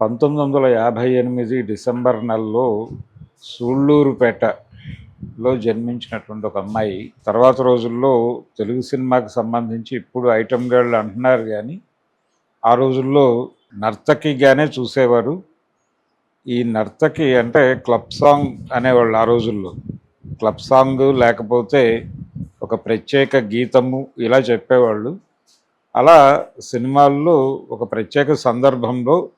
పంతొమ్మిది వందల యాభై ఎనిమిది డిసెంబర్ నెలలో సూళ్ళూరుపేటలో జన్మించినటువంటి ఒక అమ్మాయి. తర్వాత రోజుల్లో తెలుగు సినిమాకి సంబంధించి ఇప్పుడు ఐటమ్ గర్ల్ అంటున్నారు కానీ ఆ రోజుల్లో నర్తకిగానే చూసేవారు. ఈ నర్తకి అంటే క్లబ్ సాంగ్ అనేవాళ్ళు ఆ రోజుల్లో. క్లబ్ సాంగ్ లేకపోతే ఒక ప్రత్యేక గీతము ఇలా చెప్పేవాళ్ళు. అలా సినిమాల్లో ఒక ప్రత్యేక సందర్భంలో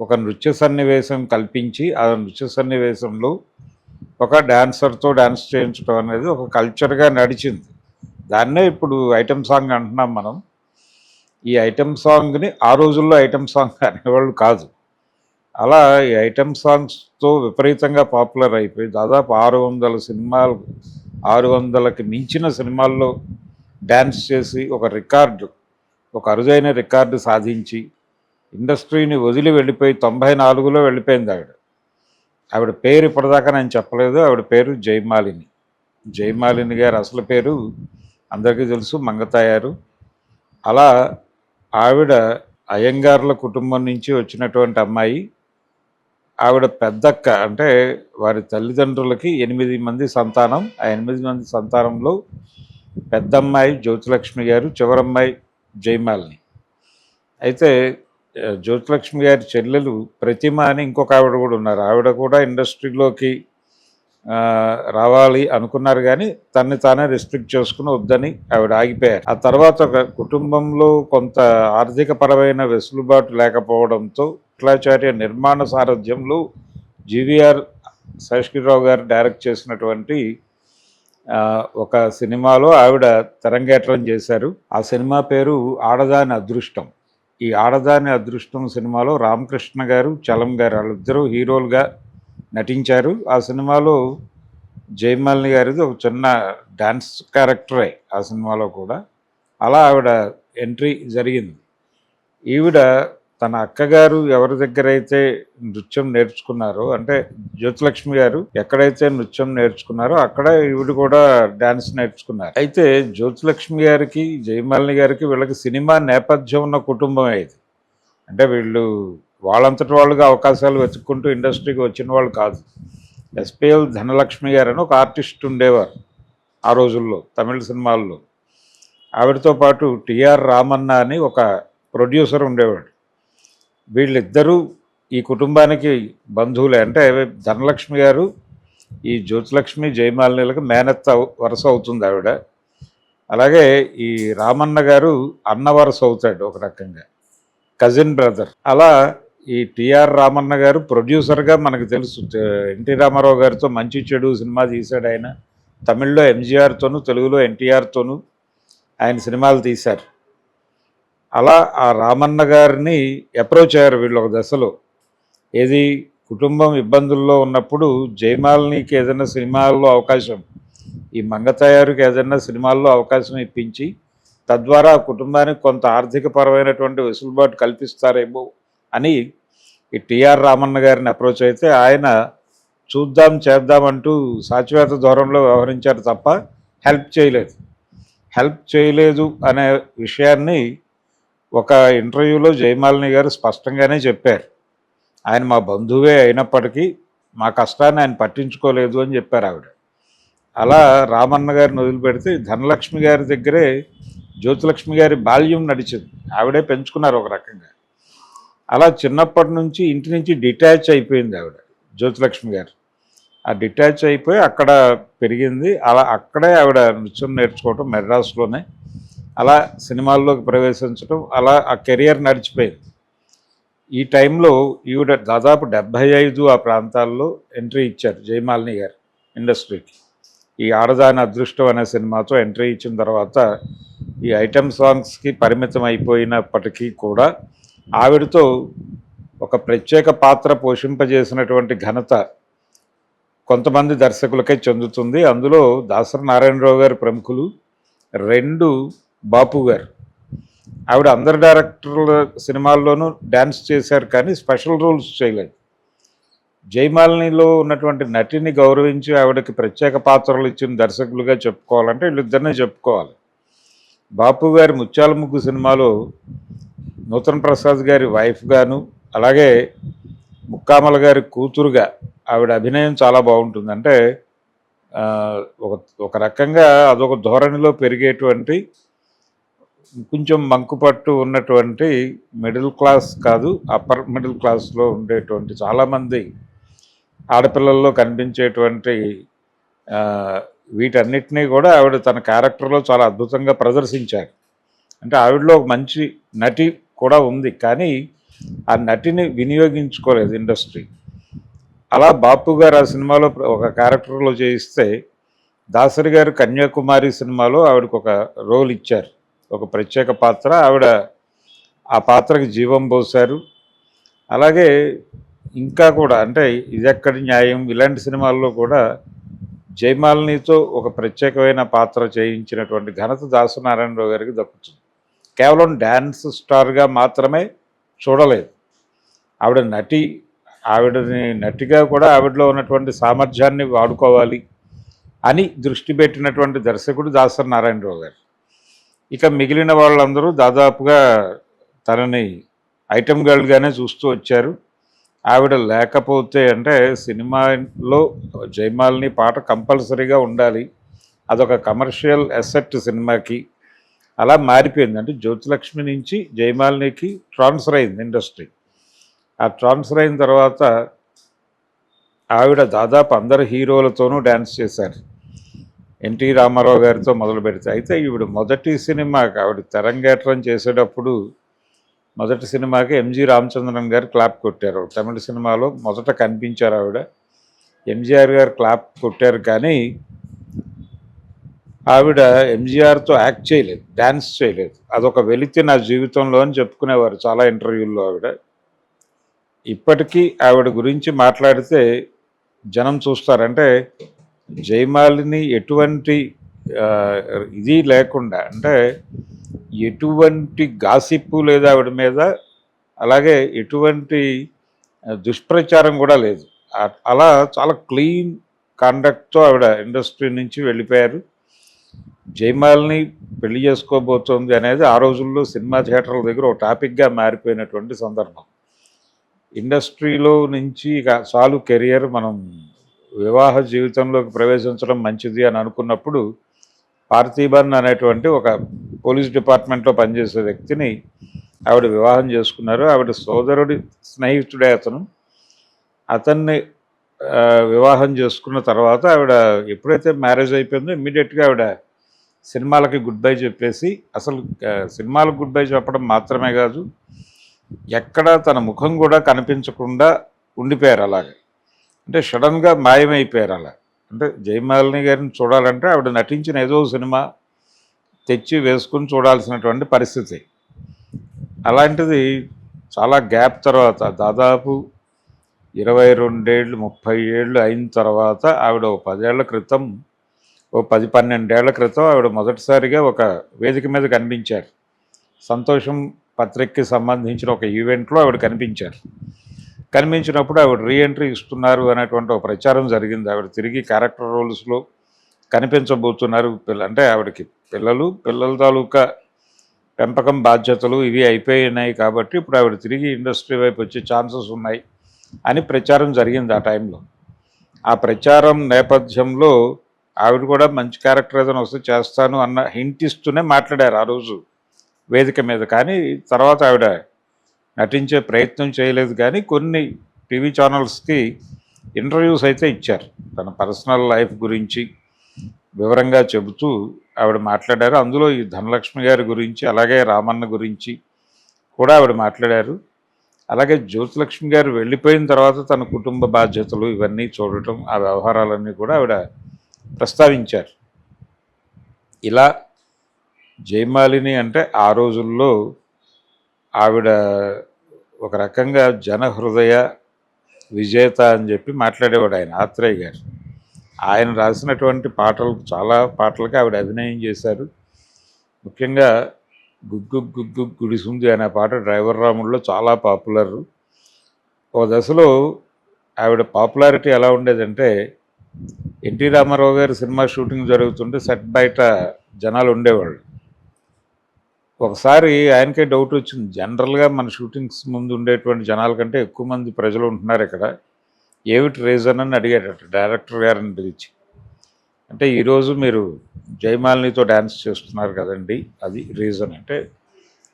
ఒక నృత్య సన్నివేశం కల్పించి ఆ నృత్య సన్నివేశంలో ఒక డాన్సర్తో డాన్స్ చేయించడం అనేది ఒక కల్చర్గా నడిచింది. దాన్నే ఇప్పుడు ఐటమ్ సాంగ్ అంటున్నాం మనం. ఈ ఐటమ్ సాంగ్ని ఆ రోజుల్లో ఐటమ్ సాంగ్ అనేవాళ్ళు కాదు. అలా ఈ ఐటమ్ సాంగ్స్తో విపరీతంగా పాపులర్ అయిపోయి దాదాపు ఆరు వందల సినిమాలు ఆరు వందలకి మించిన సినిమాల్లో డ్యాన్స్ చేసి ఒక రికార్డు ఒక అరుదైన రికార్డు సాధించి ఇండస్ట్రీని వదిలి వెళ్ళిపోయి తొంభై నాలుగులో వెళ్ళిపోయింది ఆవిడ. ఆవిడ పేరు ఇప్పటిదాకా నేను చెప్పలేదు. ఆవిడ పేరు జయమాలిని. జయమాలిని గారు అసలు పేరు అందరికీ తెలుసు మంగతాయారు అలా ఆవిడ అయ్యంగార్ల కుటుంబం నుంచి వచ్చినటువంటి అమ్మాయి ఆవిడ పెద్దక్క అంటే వారి తల్లిదండ్రులకి ఎనిమిది మంది సంతానం. ఆ ఎనిమిది మంది సంతానంలో పెద్దమ్మాయి జ్యోతిలక్ష్మి గారు చివరమ్మాయి జయమాలిని. అయితే జ్యోతిలక్ష్మి గారి చెల్లెలు ప్రతిమ అని ఇంకొక ఆవిడ కూడా ఉన్నారు. ఆవిడ కూడా ఇండస్ట్రీలోకి రావాలి అనుకున్నారు కానీ తన్ని తానే రెస్ట్రిక్ట్ చేసుకుని వద్దని ఆవిడ ఆగిపోయారు. ఆ తర్వాత ఒక కుటుంబంలో కొంత ఆర్థిక పరమైన వెసులుబాటు లేకపోవడంతో శుక్లాచార్య నిర్మాణ సారథ్యంలో జీవీఆర్ శేషగిరిరావు గారు డైరెక్ట్ చేసినటువంటి ఒక సినిమాలో ఆవిడ తెరంగేట్రం చేశారు. ఆ సినిమా పేరు ఆడదాని అదృష్టం. ఈ ఆడదాని అదృష్టం సినిమాలో రామకృష్ణ గారు చలం గారు వాళ్ళిద్దరూ హీరోలుగా నటించారు. ఆ సినిమాలో జయమాలిని గారిది ఒక చిన్న డాన్స్ క్యారెక్టరే ఆ సినిమాలో కూడా. అలా ఆవిడ ఎంట్రీ జరిగింది. ఈవిడ తన అక్కగారు ఎవరి దగ్గర అయితే నృత్యం నేర్చుకున్నారో అంటే జ్యోతిలక్ష్మి గారు ఎక్కడైతే నృత్యం నేర్చుకున్నారో అక్కడ ఈవిడ కూడా డాన్స్ నేర్చుకున్నారు. అయితే జ్యోతిలక్ష్మి గారికి జయమాలిని గారికి వీళ్ళకి సినిమా నేపథ్యం ఉన్న కుటుంబం ఇది. అంటే వీళ్ళు వాళ్ళంతటి వాళ్ళుగా అవకాశాలు వెతుక్కుంటూ ఇండస్ట్రీకి వచ్చిన వాళ్ళు కాదు. ఎస్పిఎల్ ధనలక్ష్మి గారు అని ఒక ఆర్టిస్ట్ ఉండేవారు ఆ రోజుల్లో తమిళ సినిమాల్లో. ఆవిడతో పాటు టిఆర్ రామన్న అని ఒక ప్రొడ్యూసర్ ఉండేవాడు. వీళ్ళిద్దరూ ఈ కుటుంబానికి బంధువులే. అంటే ధనలక్ష్మి గారు ఈ జ్యోతిలక్ష్మి జయమాలినీలకు మేనత్త వరుస అవుతుంది ఆవిడ. అలాగే ఈ రామన్న గారు అన్న వరుస అవుతాడు ఒక రకంగా. కజిన్ బ్రదర్ అలా ఈ టిఆర్ రామన్న గారు ప్రొడ్యూసర్గా మనకు తెలుసు. ఎన్టీ రామారావు గారితో మంచి చెడు సినిమా తీశాడు ఆయన. తమిళ్ళో ఎంజీఆర్తోనూ తెలుగులో ఎన్టీఆర్తోనూ ఆయన సినిమాలు తీశారు. అలా ఆ రామన్న గారిని అప్రోచ్ అయ్యారు వీళ్ళు ఒక దశలో. ఏది కుటుంబం ఇబ్బందుల్లో ఉన్నప్పుడు జయమాలినికి ఏదైనా సినిమాల్లో అవకాశం ఈ మంగతయారుకి ఏదైనా సినిమాల్లో అవకాశం ఇప్పించి తద్వారా కుటుంబానికి కొంత ఆర్థికపరమైనటువంటి వెసులుబాటు కల్పిస్తారేమో అని ఈ టిఆర్ రామన్న గారిని అప్రోచ్ అయితే ఆయన చూద్దాం చేద్దామంటూ సాచివేత దూరంలో వ్యవహరించారు తప్ప హెల్ప్ చేయలేదు. హెల్ప్ చేయలేదు అనే విషయాన్ని ఒక ఇంటర్వ్యూలో జయమాలిని గారు స్పష్టంగానే చెప్పారు. ఆయన మా బంధువే అయినప్పటికీ మా కష్టాన్ని ఆయన పట్టించుకోలేదు అని చెప్పారు ఆవిడ. అలా రామన్న గారిని వదిలిపెడితే ధనలక్ష్మి గారి దగ్గరే జ్యోతిలక్ష్మి గారి బాల్యం నడిచింది. ఆవిడే పెంచుకున్నారు ఒక రకంగా. అలా చిన్నప్పటి నుంచి ఇంటి నుంచి డిటాచ్ అయిపోయింది ఆవిడ జ్యోతిలక్ష్మి గారు. ఆ డిటాచ్ అయిపోయి అక్కడ పెరిగింది. అలా అక్కడే ఆవిడ నృత్యం నేర్చుకోవటం మెడ్రాస్లోనే అలా సినిమాల్లోకి ప్రవేశించడం అలా ఆ కెరియర్ నడిచిపోయింది. ఈ టైంలో ఈవిడ దాదాపు డెబ్భై ఐదు ఆ ప్రాంతాల్లో ఎంట్రీ ఇచ్చారు జయమాలిని గారు ఇండస్ట్రీకి. ఈ ఆడదాని అదృష్టం అనే సినిమాతో ఎంట్రీ ఇచ్చిన తర్వాత ఈ ఐటమ్ సాంగ్స్కి పరిమితం అయిపోయినప్పటికీ కూడా ఆవిడతో ఒక ప్రత్యేక పాత్ర పోషింపజేసినటువంటి ఘనత కొంతమంది దర్శకులకే చెందుతుంది. అందులో దాసరి నారాయణరావు గారు ప్రముఖులు రెండు బాపు గారు. ఆవిడ అందరు డైరెక్టర్ల సినిమాల్లోనూ డ్యాన్స్ చేశారు కానీ స్పెషల్ రోల్స్ చేయలేదు. జయమాలినిలో ఉన్నటువంటి నటిని గౌరవించి ఆవిడకి ప్రత్యేక పాత్రలు ఇచ్చిన దర్శకులుగా చెప్పుకోవాలంటే వీళ్ళిద్దరినే చెప్పుకోవాలి. బాపు గారి ముత్యాల ముగ్గు సినిమాలో నూతన్ ప్రసాద్ గారి వైఫ్గాను అలాగే ముక్కామల గారి కూతురుగా ఆవిడ అభినయం చాలా బాగుంటుంది. అంటే ఒక ఒక రకంగా అదొక ధోరణిలో పెరిగేటువంటి కొంచెం మంకుపట్టు ఉన్నటువంటి మిడిల్ క్లాస్ కాదు అప్పర్ మిడిల్ క్లాస్లో ఉండేటువంటి చాలామంది ఆడపిల్లల్లో కనిపించేటువంటి వీటన్నిటినీ కూడా ఆవిడ తన క్యారెక్టర్లో చాలా అద్భుతంగా ప్రదర్శించారు. అంటే ఆవిడలో ఒక మంచి నటి కూడా ఉంది కానీ ఆ నటిని వినియోగించుకోలేదు ఇండస్ట్రీ. అలా బాపు గారు ఆ సినిమాలో ఒక క్యారెక్టర్లో చేయిస్తే దాసరి గారు కన్యాకుమారి సినిమాలో ఆవిడకు ఒక రోల్ ఇచ్చారు. ఒక ప్రత్యేక పాత్ర. ఆవిడ ఆ పాత్రకి జీవం పోశారు. అలాగే ఇంకా కూడా అంటే ఇదెక్కడి న్యాయం? ఇలాంటి సినిమాల్లో కూడా జయమాలినితో ఒక ప్రత్యేకమైన పాత్ర చేయించినటువంటి ఘనత దాసనారాయణరావు గారికి దక్కుతుంది. కేవలం డ్యాన్స్ స్టార్గా మాత్రమే చూడలేదు. ఆవిడ నటి ఆవిడని నటిగా కూడా ఆవిడలో ఉన్నటువంటి సామర్థ్యాన్ని వాడుకోవాలి అని దృష్టి పెట్టినటువంటి దర్శకుడు దాసరి నారాయణరావు గారు. ఇక మిగిలిన వాళ్ళందరూ దాదాపుగా తనని ఐటమ్ గర్ల్గానే చూస్తూ వచ్చారు. ఆవిడ లేకపోతే అంటే సినిమాలో జయమాలిని పాట కంపల్సరీగా ఉండాలి. అదొక కమర్షియల్ అసెట్ సినిమాకి. అలా మారిపోయింది. అంటే జ్యోతిలక్ష్మి నుంచి జయమాలినికి ట్రాన్స్ఫర్ అయింది ఇండస్ట్రీ. ఆ ట్రాన్స్ఫర్ అయిన తర్వాత ఆవిడ దాదాపు అందరు హీరోలతోనూ డ్యాన్స్ చేశారు. ఎన్టీ రామారావు గారితో మొదలు పెడితే. అయితే ఈవిడ మొదటి సినిమాకి ఆవిడ తెరంగేట్రం చేసేటప్పుడు మొదటి సినిమాకి ఎంజి రామచంద్రన్ గారు క్లాప్ కొట్టారు. తమిళ సినిమాలో మొదట కనిపించారు ఆవిడ. ఎంజీఆర్ గారు క్లాప్ కొట్టారు కానీ ఆవిడ ఎంజీఆర్తో యాక్ట్ చేయలేదు డ్యాన్స్ చేయలేదు. అదొక వెలితి నా జీవితంలో అని చెప్పుకునేవారు చాలా ఇంటర్వ్యూల్లో ఆవిడ. ఇప్పటికీ ఆవిడ గురించి మాట్లాడితే జనం చూస్తారంటే జయమాలిని ఎటువంటి ఇది లేకుండా అంటే ఎటువంటి గాసిప్పు లేదు ఆవిడ మీద అలాగే ఎటువంటి దుష్ప్రచారం కూడా లేదు. అలా చాలా క్లీన్ కాండక్ట్తో ఆవిడ ఇండస్ట్రీ నుంచి వెళ్ళిపోయారు. జయమాలిని పెళ్ళి చేసుకోబోతోంది అనేది ఆ రోజుల్లో సినిమా థియేటర్ల దగ్గర ఒక టాపిక్గా మారిపోయినటువంటి సందర్భం. ఇండస్ట్రీలో నుంచి ఇక చాలు కెరియర్ మనం వివాహ జీవితంలోకి ప్రవేశించడం మంచిది అని అనుకున్నప్పుడు పార్థీబన్ అనేటువంటి ఒక పోలీస్ డిపార్ట్మెంట్లో పనిచేసే వ్యక్తిని ఆవిడ వివాహం చేసుకున్నారు. ఆవిడ సోదరుడి స్నేహితుడే అతను. అతన్ని వివాహం చేసుకున్న తర్వాత ఆవిడ ఎప్పుడైతే మ్యారేజ్ అయిపోయిందో ఇమ్మీడియట్గా ఆవిడ సినిమాలకి గుడ్ బై చెప్పేసి అసలు సినిమాలకు గుడ్ బై చెప్పడం మాత్రమే కాదు ఎక్కడ తన ముఖం కూడా కనిపించకుండా ఉండిపోయారు అలాగే. అంటే సడన్గా మాయమైపోయారు అలా. అంటే జయమాలిని గారిని చూడాలంటే ఆవిడ నటించిన ఏదో సినిమా తెచ్చి వేసుకుని చూడాల్సినటువంటి పరిస్థితి. అలాంటిది చాలా గ్యాప్ తర్వాత దాదాపు ఇరవై రెండేళ్ళు ముప్పై ఏళ్ళు అయిన తర్వాత ఆవిడ ఓ పదేళ్ళ క్రితం ఓ పది పన్నెండేళ్ళ క్రితం ఆవిడ మొదటిసారిగా ఒక వేదిక మీద కనిపించారు. సంతోషం పత్రికకి సంబంధించిన ఒక ఈవెంట్లో ఆవిడ కనిపించారు. కనిపించినప్పుడు ఆవిడ రీఎంట్రీ ఇస్తున్నారు అనేటువంటి ఒక ప్రచారం జరిగింది. ఆవిడ తిరిగి క్యారెక్టర్ రోల్స్లో కనిపించబోతున్నారు పిల్ల అంటే ఆవిడకి పిల్లలు పిల్లల తాలూకా పెంపకం బాధ్యతలు ఇవి అయిపోయినాయి కాబట్టి ఇప్పుడు ఆవిడ తిరిగి ఇండస్ట్రీ వైపు వచ్చే ఛాన్సెస్ ఉన్నాయి అని ప్రచారం జరిగింది ఆ టైంలో ఆ ప్రచారం నేపథ్యంలో ఆవిడ కూడా మంచి క్యారెక్టర్ ఏదైనా వస్తే చేస్తాను అన్న హింట్ ఇస్తూనే మాట్లాడారు ఆ రోజు వేదిక మీద. కానీ తర్వాత ఆవిడ నటించే ప్రయత్నం చేయలేదు కానీ కొన్ని టీవీ ఛానల్స్కి ఇంటర్వ్యూస్ అయితే ఇచ్చారు. తన పర్సనల్ లైఫ్ గురించి వివరంగా చెబుతూ ఆవిడ మాట్లాడారు. అందులో ఈ ధనలక్ష్మి గారి గురించి అలాగే రామన్న గురించి కూడా ఆవిడ మాట్లాడారు. అలాగే జ్యోతిలక్ష్మి గారు వెళ్ళిపోయిన తర్వాత తన కుటుంబ బాధ్యతలు ఇవన్నీ చూడటం ఆ వ్యవహారాలన్నీ కూడా ఆవిడ ప్రస్తావించారు. ఇలా జయమాలిని అంటే ఆ రోజుల్లో ఆవిడ ఒక రకంగా జనహృదయ విజేత అని చెప్పి మాట్లాడేవాడు ఆయన ఆత్రేయ గారు. ఆయన రాసినటువంటి పాటలు చాలా పాటలకి ఆవిడ అభినయం చేశారు. ముఖ్యంగా గుగ్గు గుగ్గు గుడిసుంది అనే పాట డ్రైవర్ రాముల్లో చాలా పాపులర్. ఓ దశలో ఆవిడ పాపులారిటీ ఎలా ఉండేదంటే ఎన్టీ రామారావు గారి సినిమా షూటింగ్ జరుగుతుంటే సెట్ బయట జనాలు ఉండేవాళ్ళు. ఒకసారి ఆయనకే డౌట్ వచ్చింది. జనరల్గా మన షూటింగ్స్ ముందు ఉండేటువంటి జనాల కంటే ఎక్కువ మంది ప్రజలు ఉంటున్నారు ఇక్కడ. ఏమిటి రీజన్ అని అడిగాడట డైరెక్టర్ గారిని పిలిచి. అంటే ఈరోజు మీరు జయమాలినితో డ్యాన్స్ చేస్తున్నారు కదండి. అది రీజన్ అంటే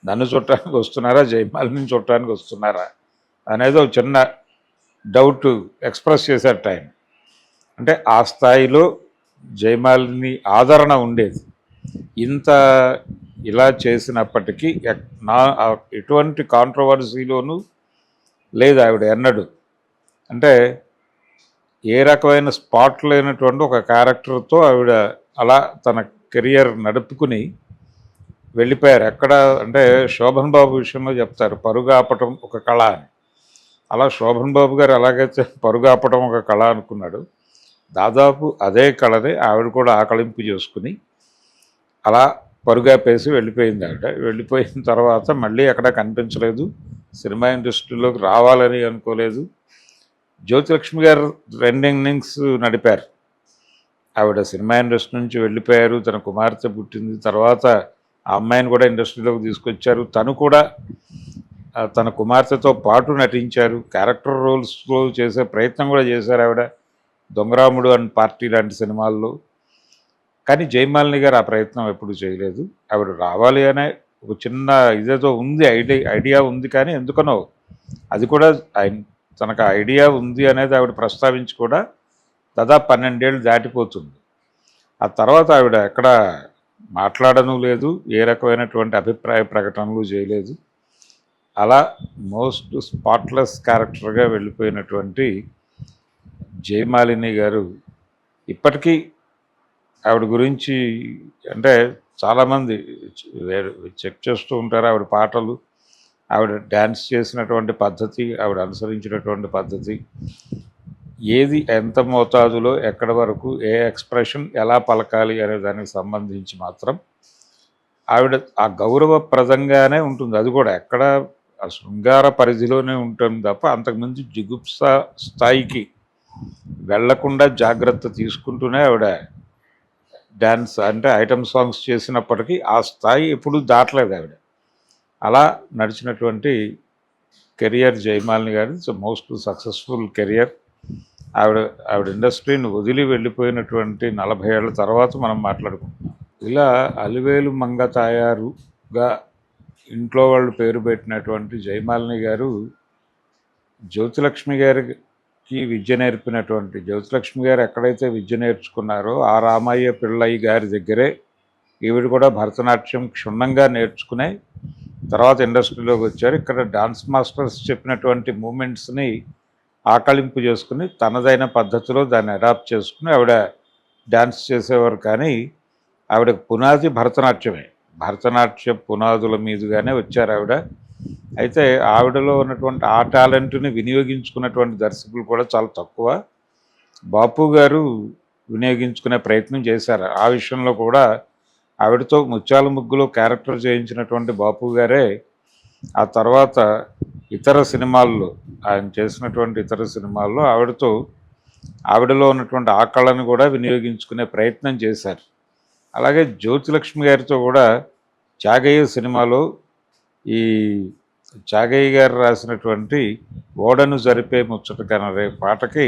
నన్ను చుట్టానికి వస్తున్నారా? జయమాలిని చుట్టానికి వస్తున్నారా? అనేది ఒక చిన్న డౌట్ ఎక్స్ప్రెస్ చేశారు టైం అంటే ఆ స్థాయిలో జయమాలిని ఆదరణ ఉండేది. ఇంత ఇలా చేసినప్పటికీ నా ఎటువంటి కాంట్రవర్సీలోనూ లేదు ఆవిడ ఎన్నడు. అంటే ఏ రకమైన స్పాట్ లేనటువంటి ఒక క్యారెక్టర్తో ఆవిడ అలా తన కెరియర్ నడుపుకుని వెళ్ళిపోయారు. ఎక్కడ అంటే శోభన్ బాబు విషయంలో చెప్తారు పరుగాపటం ఒక కళ అని. అలా శోభన్ బాబు గారు ఎలాగైతే పరుగు ఆపటం ఒక కళ అనుకున్నాడు. దాదాపు అదే కళనే ఆవిడ కూడా ఆకలింపు చేసుకుని అలా పరుగాపేసి వెళ్ళిపోయింది ఆవిడ వెళ్ళిపోయిన తర్వాత మళ్ళీ అక్కడ కనిపించలేదు. సినిమా ఇండస్ట్రీలోకి రావాలని అనుకోలేదు. జ్యోతిలక్ష్మి గారు రెండు ఇన్నింగ్స్ నడిపారు. ఆవిడ సినిమా ఇండస్ట్రీ నుంచి వెళ్ళిపోయారు. తన కుమార్తె పుట్టింది. తర్వాత ఆ అమ్మాయిని కూడా ఇండస్ట్రీలోకి తీసుకొచ్చారు. తను కూడా తన కుమార్తెతో పాటు నటించారు. క్యారెక్టర్ రోల్స్లో చేసే ప్రయత్నం కూడా చేశారు ఆవిడ. దొంగరాముడు అండ్ పార్టీ లాంటి సినిమాల్లో. కానీ జయమాలిని గారు ఆ ప్రయత్నం ఎప్పుడు చేయలేదు. ఆవిడ రావాలి అనే ఒక చిన్న ఇదేదో ఉంది ఐడియా ఐడియా ఉంది కానీ ఎందుకనో అది కూడా ఆయన తనకు ఐడియా ఉంది అనేది ఆవిడ ప్రస్తావించి కూడా దాదాపు పన్నెండేళ్ళు దాటిపోతుంది. ఆ తర్వాత ఆవిడ ఎక్కడ మాట్లాడను లేదు ఏ రకమైనటువంటి అభిప్రాయ ప్రకటనలు చేయలేదు. అలా మోస్ట్ స్పాట్లెస్ క్యారెక్టర్గా వెళ్ళిపోయినటువంటి జయమాలిని గారు ఇప్పటికీ ఆవిడ గురించి అంటే చాలామంది చెక్ చేస్తూ ఉంటారు ఆవిడ పాటలు ఆవిడ డ్యాన్స్ చేసినటువంటి పద్ధతి ఆవిడ అనుసరించినటువంటి పద్ధతి ఏది ఎంత మోతాదులో ఎక్కడి వరకు ఏ ఎక్స్ప్రెషన్ ఎలా పలకాలి అనే దానికి సంబంధించి మాత్రం ఆవిడ ఆ గౌరవప్రదంగానే ఉంటుంది. అది కూడా ఎక్కడ శృంగార పరిధిలోనే ఉంటుంది తప్ప అంతకుమించి జిగుప్స స్థాయికి వెళ్ళకుండా జాగ్రత్త తీసుకుంటూనే ఆవిడ డ్యాన్స్ అంటే ఐటమ్ సాంగ్స్ చేసినప్పటికీ ఆ స్థాయి ఎప్పుడూ దాటలేదు ఆవిడ. అలా నడిచినటువంటి కెరియర్ జయమాలిని గారి ఇట్స్ మోస్ట్ సక్సెస్ఫుల్ కెరియర్. ఆవిడ ఆవిడ ఇండస్ట్రీని వదిలి వెళ్ళిపోయినటువంటి నలభై ఏళ్ళ తర్వాత మనం మాట్లాడుకుంటున్నాం. ఇలా అలివేలు మంగ తాయారుగా ఇంట్లో వాళ్ళు పేరు పెట్టినటువంటి జయమాలిని గారు జ్యోతిలక్ష్మి గారి గారికి విద్య నేర్పినటువంటి జ్యోతిలక్ష్మి గారు ఎక్కడైతే విద్య నేర్చుకున్నారో ఆ రామయ్య పిళ్ళయ్య గారి దగ్గరే ఈవిడ కూడా భరతనాట్యం క్షుణ్ణంగా నేర్చుకునే తర్వాత ఇండస్ట్రీలోకి వచ్చారు. ఇక్కడ డాన్స్ మాస్టర్స్ చెప్పినటువంటి మూమెంట్స్ని ఆకలింపు చేసుకుని తనదైన పద్ధతిలో దాన్ని అడాప్ట్ చేసుకుని ఆవిడ డ్యాన్స్ చేసేవారు కానీ ఆవిడ పునాది భరతనాట్యమే. భరతనాట్య పునాదుల మీదుగానే వచ్చారు ఆవిడ. అయితే ఆవిడలో ఉన్నటువంటి ఆ టాలెంట్ని వినియోగించుకున్నటువంటి దర్శకులు కూడా చాలా తక్కువ. బాపు గారు వినియోగించుకునే ప్రయత్నం చేశారు. ఆ విషయంలో కూడా ఆవిడతో ముత్యాల ముగ్గులో క్యారెక్టర్ చేయించినటువంటి బాపు గారే ఆ తర్వాత ఇతర సినిమాల్లో ఆయన చేసినటువంటి ఇతర సినిమాల్లో ఆవిడతో ఆవిడలో ఉన్నటువంటి ఆ కళను కూడా వినియోగించుకునే ప్రయత్నం చేశారు. అలాగే జ్యోతిలక్ష్మి గారితో కూడా త్యాగయ్య సినిమాలో ఈ చాగయ్య గారు రాసినటువంటి ఓడను జరిపే ముచ్చట కనరే పాటకి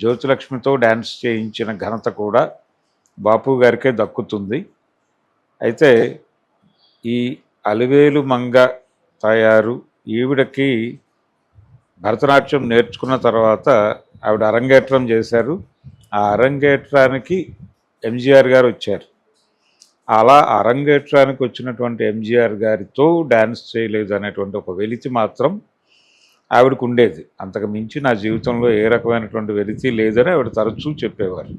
జ్యోతిలక్ష్మితో డ్యాన్స్ చేయించిన ఘనత కూడా బాపు గారికే దక్కుతుంది. అయితే ఈ అలివేలు మంగ తయారు ఈవిడకి భరతనాట్యం నేర్చుకున్న తర్వాత ఆవిడ అరంగేట్రం చేశారు. ఆ అరంగేట్రానికి ఎంజీఆర్ గారు వచ్చారు. అలా అరంగేట్రానికి వచ్చినటువంటి ఎంజీఆర్ గారితో డ్యాన్స్ చేయలేదు అనేటువంటి ఒక వెలితి మాత్రం ఆవిడకు ఉండేది అంతకు మించి నా జీవితంలో ఏ రకమైనటువంటి వెలితి లేదని ఆవిడ తరచూ చెప్పేవారు.